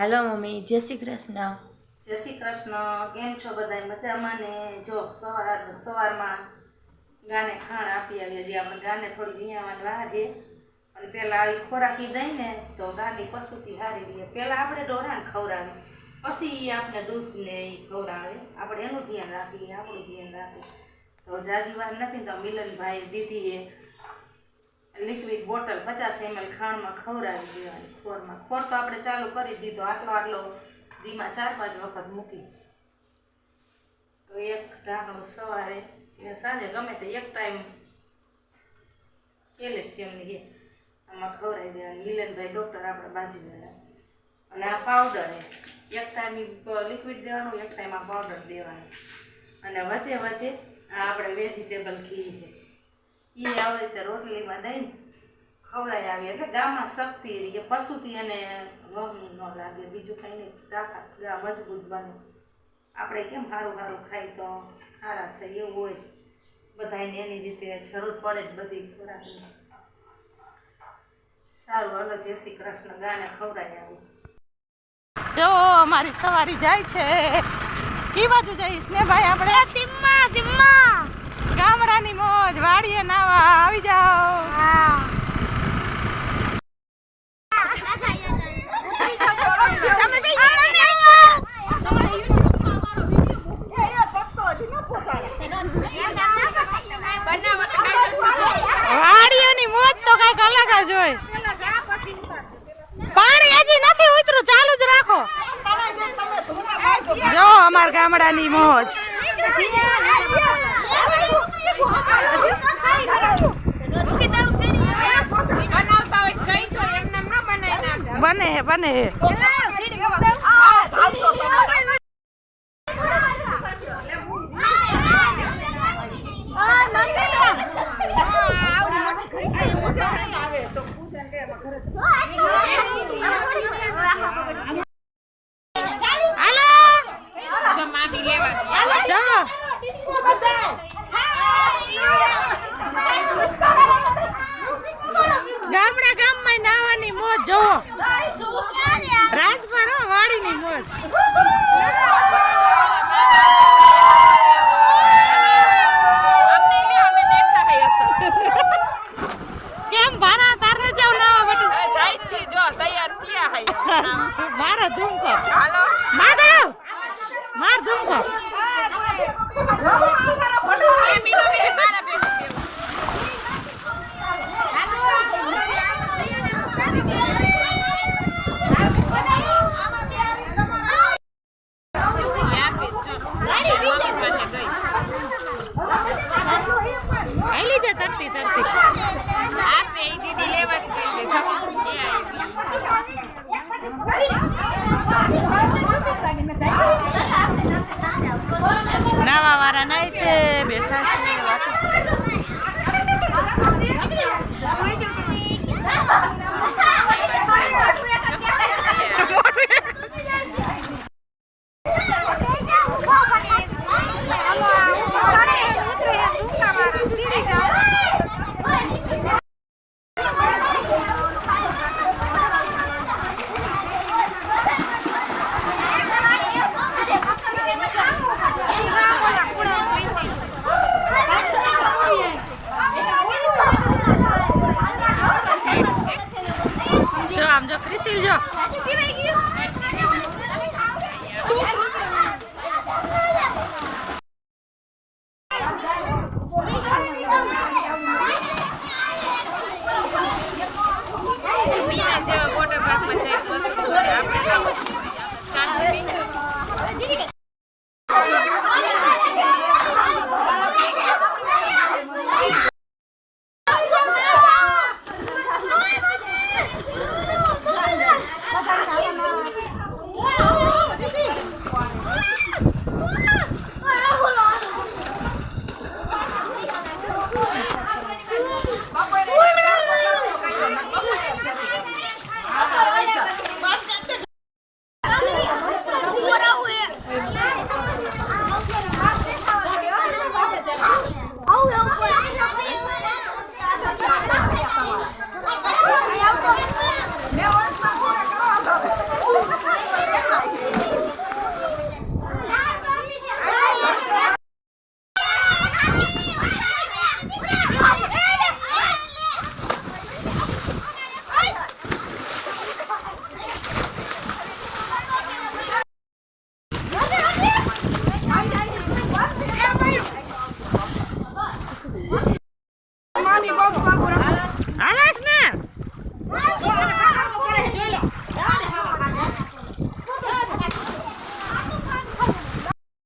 હાલો mummy, જય શ્રી કૃષ્ણ. જય શ્રી કૃષ્ણ. કેમ છો બધા મજામાં ને? જો, સવાર, સવારમાં ગાને ખાણ આપી આવીએ જે આપણે ગાને થોડી વિયાવાની રાહ છે અને પહેલાં આવી ખોરાકી દઈ ને તો ગાની પશુથી હારી રહીએ પહેલાં આપણે ડોરાને ખવડાવીએ. પછી એ આપણે દૂધ ને એ ખવડાવે. આપણે એનું ધ્યાન રાખીએ, આપણું ધ્યાન રાખીએ. તો જાજી વાર નથી તો મિલનભાઈ દીદીએ લિક્વિડ બોટલ પચાસ એમએલ ખાંડમાં ખવડાવી દેવાની ખોરમાં. ખોર તો આપણે ચાલુ કરી દીધો. આટલો આટલો દીમાં ચાર પાંચ વખત મૂકી. તો એક ઢાંકણું સવારે કે સાંજે ગમે તે એક ટાઈમ કેલ્શિયમની છે આમાં ખવડાવી દેવાની. મિલનભાઈ ડૉક્ટર આપણે બાજુવાળા અને આ પાવડર એક ટાઈમ લિક્વિડ દેવાનું, એક ટાઈમ આ પાવડર દેવાનું. અને વચ્ચે વચ્ચે આ આપણે વેજીટેબલ ઘી છે. એ આવી રીતે રોટલીમાં દઈને ખવડાવી આવી. એટલે ગામમાં શક્તિ રહી. પશુથી એને વહનું ન લાગે. બીજું કંઈ નહીં. તાકાત ગા મજબૂત બને. આપણે કેમ સારું સારું ખાઈ તો સારા થઈ એવું હોય. બધાને એની રીતે જરૂર પડે જ બધી ખોરાકની. સારું હાલો જય શ્રી કૃષ્ણ. ગાને ખવડાવી આવું. જો અમારી સવારી જાય છે. કી બાજુ જઈશ ને ભાઈ આપણે? સિમ્મા સિમ્મા. ગામડાની મોજ વાડીએ નાવા આવી જાઓ વાડીઓની મોજ તો કંઈક અલગ જ હોય પાણી હજી નથી ઉતરું ચાલુ જ રાખો જો અમાર ગામડાની મોજ. બને હે બને હે. ગામડા ગામમાં નાવાની મોજ જોવો. હો, વાડીની મોજ. હાલી જા તરતી તરતી નાવા વાળા નાય છે બેઠા છે.